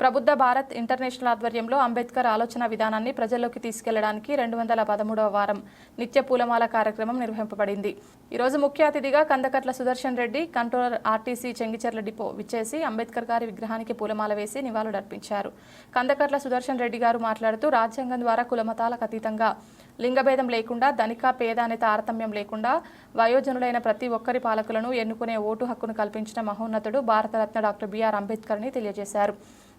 Prabuddha Bharat international ఆధ్వర్యంలో అంబేద్కర్ ఆలోచన విధానాన్ని ప్రజల్లోకి తీసుకెళ్ళడానికి రెండు వందల పదమూడవ వారం నిత్య పూలమాల కార్యక్రమం నిర్వహింపబడింది. ఈరోజు ముఖ్య అతిథిగా Kandakatla Sudarshan Reddy controller RTC Chengicherla depot విచ్చేసి అంబేద్కర్ గారి విగ్రహానికి పూలమాల వేసి నివాళులర్పించారు. కందకట్ల సుదర్శన్ రెడ్డి గారు మాట్లాడుతూ రాజ్యాంగం ద్వారా కులమతాలకు అతీతంగా లింగభేదం లేకుండా ధనిక పేద అనే తారతమ్యం లేకుండా వయోజనులైన ప్రతి ఒక్కరి పాలకులను ఎన్నుకునే ఓటు హక్కును కల్పించిన మహోన్నతుడు భారతరత్న డాక్టర్ బీఆర్ అంబేద్కర్ని తెలియజేశారు.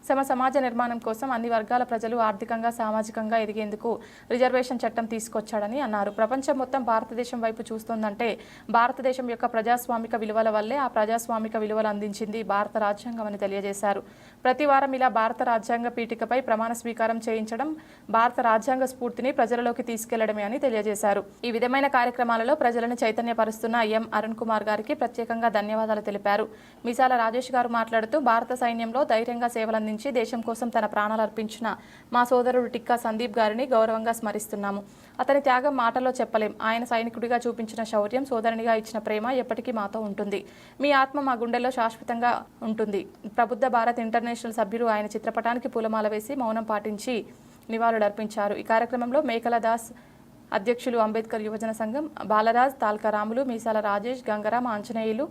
సమ సమాజ నిర్మాణం కోసం అన్ని వర్గాల ప్రజలు ఆర్థికంగా సామాజికంగా ఎదిగేందుకు రిజర్వేషన్ చట్టం తీసుకొచ్చాడని అన్నారు. ప్రపంచం మొత్తం భారతదేశం వైపు చూస్తోందంటే భారతదేశం యొక్క ప్రజాస్వామిక విలువల వల్లే ఆ ప్రజాస్వామిక విలువలు అందించింది భారత రాజ్యాంగం అని తెలియజేశారు. ప్రతి వారం ఇలా భారత రాజ్యాంగ పీఠికపై ప్రమాణ స్వీకారం చేయించడం భారత రాజ్యాంగ స్ఫూర్తిని ప్రజలలోకి తీసుకెళ్ళడమే అని తెలియజేశారు. ఈ విధమైన కార్యక్రమాలలో ప్రజలను చైతన్యపరుస్తున్న ఎం అరుణ్ కుమార్ గారికి ప్రత్యేకంగా ధన్యవాదాలు తెలిపారు. మిసాల రాజేష్ గారు మాట్లాడుతూ భారత సైన్యంలో ధైర్యంగా నుంచి దేశం కోసం తన ప్రాణాలు అర్పించిన మా సోదరుడు టిక్కా సందీప్ గారిని గౌరవంగా స్మరిస్తున్నాము. అతని త్యాగం మాటలో చెప్పలేం. ఆయన సైనికుడిగా చూపించిన శౌర్యం సోదరునిగా ఇచ్చిన ప్రేమ ఎప్పటికీ మాతో ఉంటుంది. మీ ఆత్మ మా గుండెల్లో శాశ్వతంగా ఉంటుంది. ప్రబుద్ధ భారత్ ఇంటర్నేషనల్ సభ్యులు ఆయన చిత్రపటానికి పూలమాల వేసి మౌనం పాటించి నివాళులర్పించారు. ఈ కార్యక్రమంలో మేకల దాస్ అధ్యక్షులు అంబేద్కర్ యువజన సంఘం బాలరాజ్ తాల్కా రాములు మీసాల రాజేష్ గంగరామ ఆంజనేయులు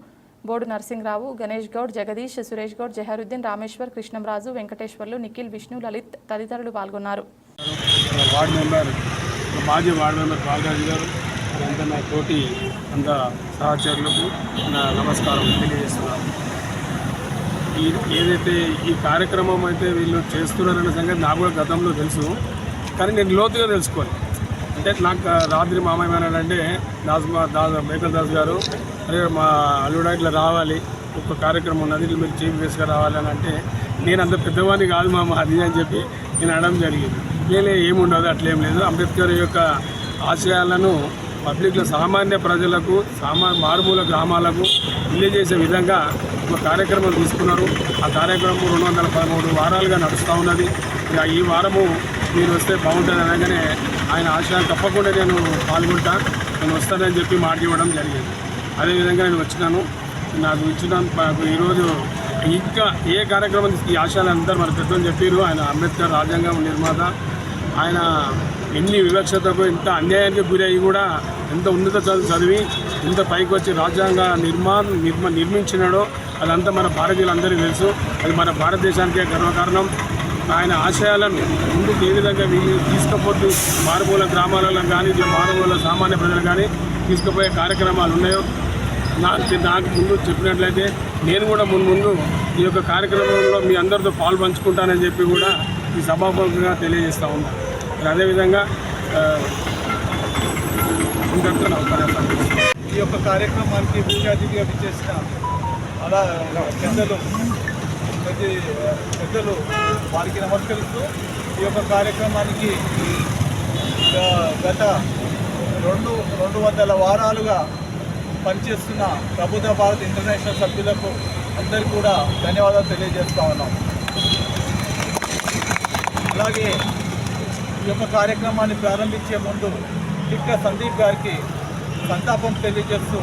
బోడు నరసింహరావు గణేష్ గౌడ్ జగదీష్ సురేష్ గౌడ్ జహరుద్దీన్ రామేశ్వర్ కృష్ణంరాజు వెంకటేశ్వర్లు నిఖిల్ విష్ణు లలిత్ తదితరులు పాల్గొన్నారు. వార్డ్ మెంబర్ మాజీ వార్డు మెంబర్ బాలరాజు గారు అంతా నా తోటి అంత సహచరులకు నా నమస్కారం తెలియజేస్తున్నాను. ఈ ఏదైతే ఈ కార్యక్రమం అయితే వీళ్ళు చేస్తున్నారనే సంగతి నాకు కూడా గతంలో తెలుసు కానీ నేను లోతుగా తెలుసుకోవాలి. అంటే నాకు రాత్రి మామయ్య అంటే దాస్ మా దాస్ మేకల్ దాస్ గారు అరే మా అల్లుడా ఇట్లా రావాలి ఒక కార్యక్రమం ఉన్నది ఇట్లా మీరు చీఫ్ గెస్ట్గా రావాలని అంటే నేను అంత పెద్దవాడిని కాదు మామ అది అని చెప్పి నేను అనడం జరిగింది. నేనే ఏముండదు అట్లేం లేదు. అంబేద్కర్ యొక్క ఆశయాలను పబ్లిక్లో సామాన్య ప్రజలకు సామా మారుమూల గ్రామాలకు తెలియజేసే విధంగా ఒక కార్యక్రమం తీసుకున్నారు. ఆ కార్యక్రమం రెండు వందల పదమూడు వారాలుగా నడుస్తూ ఉన్నది. ఇక ఈ వారము మీరు వస్తే బాగుంటుంది అనగానే ఆయన ఆశయాలు తప్పకుండా నేను పాల్గొంటా. నేను వస్తానని చెప్పి మాట ఇవ్వడం జరిగింది. అదేవిధంగా నేను వచ్చినాను. నాకు ఇచ్చిన నాకు ఈరోజు ఇంకా ఏ కార్యక్రమం ఈ ఆశయాలు అందరూ మన పెద్దలు చెప్పారు ఆయన అంబేద్కర్ రాజ్యాంగం నిర్మాత. ఆయన ఎన్ని వివక్షతకు ఎంత అన్యాయానికి గురయ్యి కూడా ఎంత ఉన్నత చదువు చదివి ఎంత పైకి వచ్చి రాజ్యాంగ నిర్మాణ నిర్మ నిర్మించినాడో అదంతా మన భారతీయులందరికీ తెలుసు. అది మన భారతదేశానికే గర్వకారణం. ఆయన ఆశయాలను ముందుకు ఏ విధంగా వీళ్ళు తీసుకుపోతూ మారుమూల గ్రామాలలో కానీ మారుమూల సామాన్య ప్రజలు కానీ తీసుకుపోయే కార్యక్రమాలు ఉన్నాయో నాకు నాకు ముందు చెప్పినట్లయితే నేను కూడా ముందు ముందు ఈ యొక్క కార్యక్రమంలో మీ అందరితో పాలు పంచుకుంటానని చెప్పి కూడా ఈ సభాపంగా తెలియజేస్తా ఉన్నాను అదేవిధంగా ఈ యొక్క కార్యక్రమానికి ముఖ్య అతిథిగా విచ్చేసిన అలా పెద్దలు ప్రతి పెద్దలు వారికి నమస్కరిస్తూ ఈ యొక్క కార్యక్రమానికి గత రెండు రెండు వందల వారాలుగా పనిచేస్తున్న ప్రభుత్వ భారత్ ఇంటర్నేషనల్ సభ్యులకు అందరికీ కూడా ధన్యవాదాలు తెలియజేస్తూ ఉన్నాం. అలాగే ఈ యొక్క కార్యక్రమాన్ని ప్రారంభించే ముందు టిక్క సందీప్ గారికి సంతాపం తెలియజేస్తూ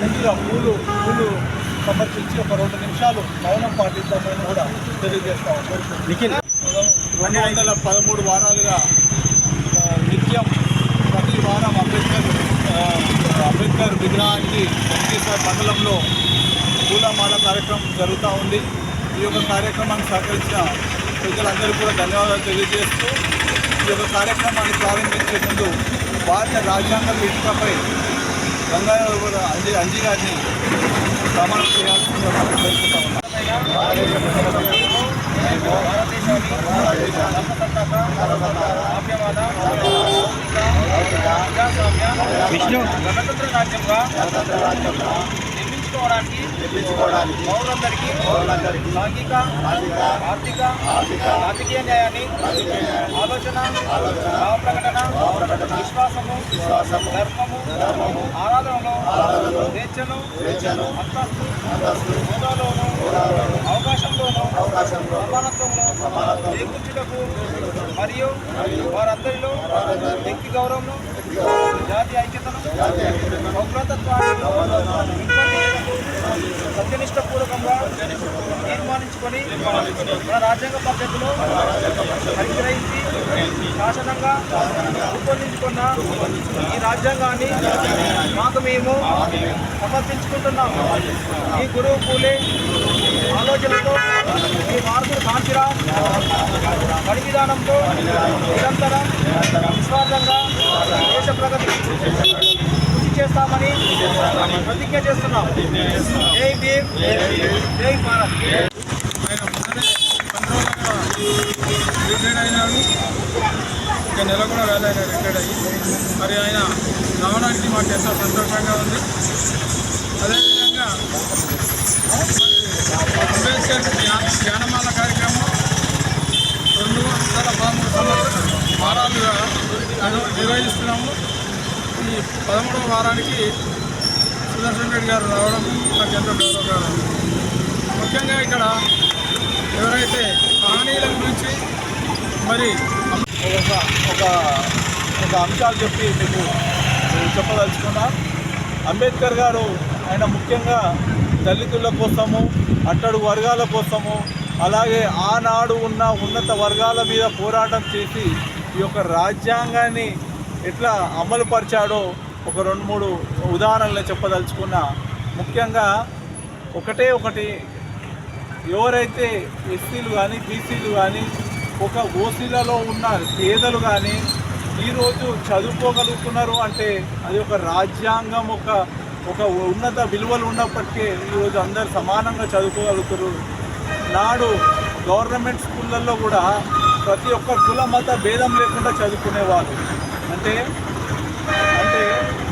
ముందుగా పూలు పూలు సమర్పించి ఒక రెండు నిమిషాలు మౌనం పాటిస్తామని కూడా తెలియజేస్తా రెండు వందల పదమూడు వారాలుగా నిత్యం ప్రతి వారం అంబేద్కర్ అంబేద్కర్ విగ్రహానికి వెంకటేశ్వర మండలంలో పూలమాల కార్యక్రమం జరుగుతూ ఉంది. ఈ యొక్క కార్యక్రమాన్ని సహకరించిన ప్రజలందరూ కూడా ధన్యవాదాలు తెలియజేస్తూ ఈ యొక్క కార్యక్రమాన్ని ప్రారంభించే ముందు భారత రాజ్యాంగ పీఠికపై గంగాధర అంజీ అంజీ గారిని ప్రమాణం చేయాల్సిందిగా ఉన్నాం. విష్ణు. గణతంత్ర రాజ్యంగా నిర్మించుకోవడానికి పౌరులందరికీ సాంఘిక ఆర్థిక రాజకీయ న్యాయాన్ని ఆలోచన భావ ప్రకటన విశ్వాసము ధర్మము ఆరాధనలో స్వేచ్ఛను అంతస్తు హోదాలోను అవకాశంలోను సమానత్వంలో చేకూర్చుటకు మరియు వారందరిలో వ్యక్తి గౌరవం జాతి ఐక్యతను పెంపొందించుటకు సత్యనిష్టపూర్వకంగా తీర్మానించుకొని మన రాజ్యాంగ పద్ధతిలో పరిగ్రహించి శాసనంగా రూపొందించుకున్న ఈ రాజ్యాంగాన్ని మాకు మేము సమర్పించుకుంటున్నాము. ఈ గురువు పూలే ఆలోచనతో ఈ మార్పులు కాంతిరా పని విధానంతో నిరంతరం నిస్వార్థంగా దేశ ప్రగతి చేస్తామని ప్రతిజ్ఞ చేస్తున్నాం. జై భీమ్ జై భారత్. రిటైర్డ్ అయినాడు ఇక నెల కూడా వేలైన రిటైర్డ్ అయ్యి. మరి ఆయన రావడానికి మాకు ఎంతో సంతోషంగా ఉంది. అదేవిధంగా అంబేద్కర్ జ్ఞానమాల కార్యక్రమం రెండు వందల పదమూడు సంవత్సరాలు వారాలుగా నిర్వహిస్తున్నాము. ఈ పదమూడవ వారానికి సుదర్శన్ రెడ్డి గారు రావడం నాకు ఎంతో గౌరవకరం ముఖ్యంగా ఇక్కడ ఎవరైతే మహనీయుల గురించి మరి ఒక ఒక ఒక అంశాలు చెప్పి మీకు చెప్పదలుచుకున్నా. అంబేద్కర్ గారు ఆయన ముఖ్యంగా దళితుల కోసము అట్టడు వర్గాల కోసము అలాగే ఆనాడు ఉన్న ఉన్నత వర్గాల మీద పోరాటం చేసి ఈ యొక్క రాజ్యాంగాన్ని ఎట్లా అమలు పరిచాడో ఒక రెండు మూడు ఉదాహరణలు చెప్పదలుచుకున్నా. ముఖ్యంగా ఒకటే ఒకటి ఎవరైతే ఎస్సీలు కానీ బీసీలు కానీ ఒక ఓసీలలో ఉన్న పేదలు కానీ ఈరోజు చదువుకోగలుగుతున్నారు అంటే అది ఒక రాజ్యాంగం ఒక ఒక ఉన్నత విలువలు ఉన్నప్పటికీ ఈరోజు అందరు సమానంగా చదువుకోగలుగుతారు. నాడు గవర్నమెంట్ స్కూళ్ళల్లో కూడా ప్రతి ఒక్క కుల మత భేదం లేకుండా చదువుకునేవాళ్ళు. అంటే